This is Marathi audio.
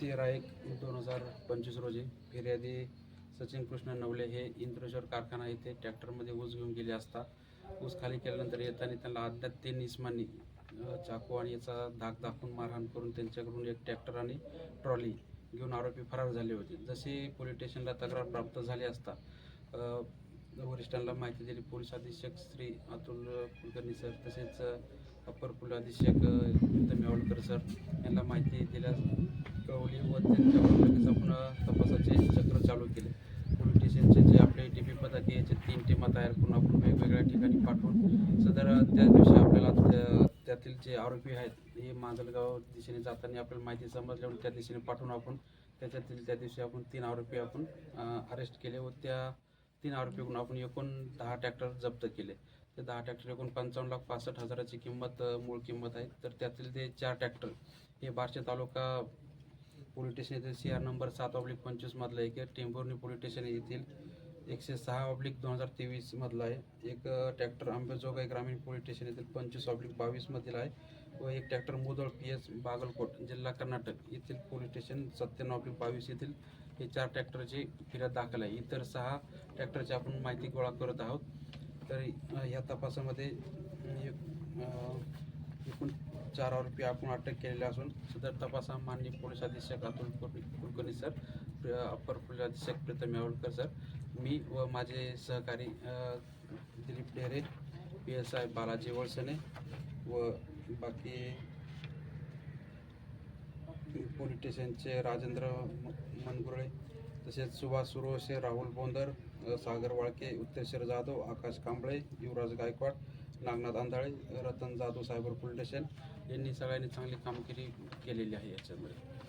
तेरा एक दोन हजार पंचवीस रोजी फिर्यादी सचिन कृष्ण नवले हे इंद्रेश्वर कारखाना येथे ट्रॅक्टरमध्ये ऊस घेऊन गेले असता ऊस खाली केल्यानंतर येताना त्यांना अज्ञात तीन निस्मानी चाकू आणि याचा धाक दाखवून मारहाण करून त्यांच्याकडून एक ट्रॅक्टर आणि ट्रॉली घेऊन आरोपी फरार झाले होते. जसे पोलीस स्टेशनला तक्रार प्राप्त झाली असता वरिष्ठांना माहिती दिली पोलीस अधीक्षक श्री अतुल कुलकर्णी सर तसेच अप्पर पोलीस अधीक्षक अ, प्रीतम यावलकर सर यांना माहिती दिल्यास कळवली व त्यांच्यावर लगेच आपण तपासाचे चक्र चालू केले. पोलीस स्टेशनचे जे आपले टी पी पथक याचे तीन टीमा तयार करून आपण वेगवेगळ्या ठिकाणी पाठवून. सदर त्या दिवशी आपल्याला त्यातील जे आरोपी आहेत हे मांजलगाव दिशेने जाताना आपल्याला माहिती समजल्यावर त्या दिशेने पाठवून आपण त्याच्यातील त्या दिवशी आपण तीन आरोपी आपण अरेस्ट केले व त्या तीन आरोपीकडून आपण एकूण दहा ट्रॅक्टर जप्त केले. ते दहा ट्रॅक्टर एकूण पंचावन्न लाख पासष्ट हजाराची किंमत मूळ किंमत आहे. तर त्यातील ते चार ट्रॅक्टर हे बारशे तालुका पोलीस स्टेशन येथील सी आर नंबर सात ऑब्लिक पंचवीसमधलं एक टेंभुर्णी पोलीस स्टेशन येथील एकशे सहा ऑब्लिक दोन हजार तेवीसमधला आहे. एक ट्रॅक्टर आंबेजोगाई ग्रामीण पोलीस स्टेशन येथील पंचवीस ऑब्लिक बावीसमधील आहे. व एक tractor Mudhol P S Bagalkot जिल्हा कर्नाटक येथील पोलीस स्टेशन सत्त्याण्णव ऑब्लिक बावीस येथील हे चार ट्रॅक्टरची फिर्याद दाखल आहे. इतर सहा ट्रॅक्टरची आपण माहिती गोळा करत आहोत. तर ह्या या तपासामध्ये एकूण चार आरोपी आपण अटक केलेले असून सदर तपासा माननीय पोलीस अधीक्षक अतुल कुल- कुलकर्णी सर प्र- अप्पर पोलीस अधीक्षक प्रीतम यावळकर सर मी व माझे सहकारी Dilip Dere P S I Balaji Walsane व बाकी पोलीस स्टेशनचे राजेंद्र मनगुरळे तसेच Subhash Survase Rahul Bondar Sagar Walke Uttreshwar Jadhav Akash Kamble Yuvraj Gaikwad Nagnath Andhale Ratan Jadhav cyber police station यांनी सगळ्यांनी चांगली कामगिरी केलेली आहे याच्यामध्ये.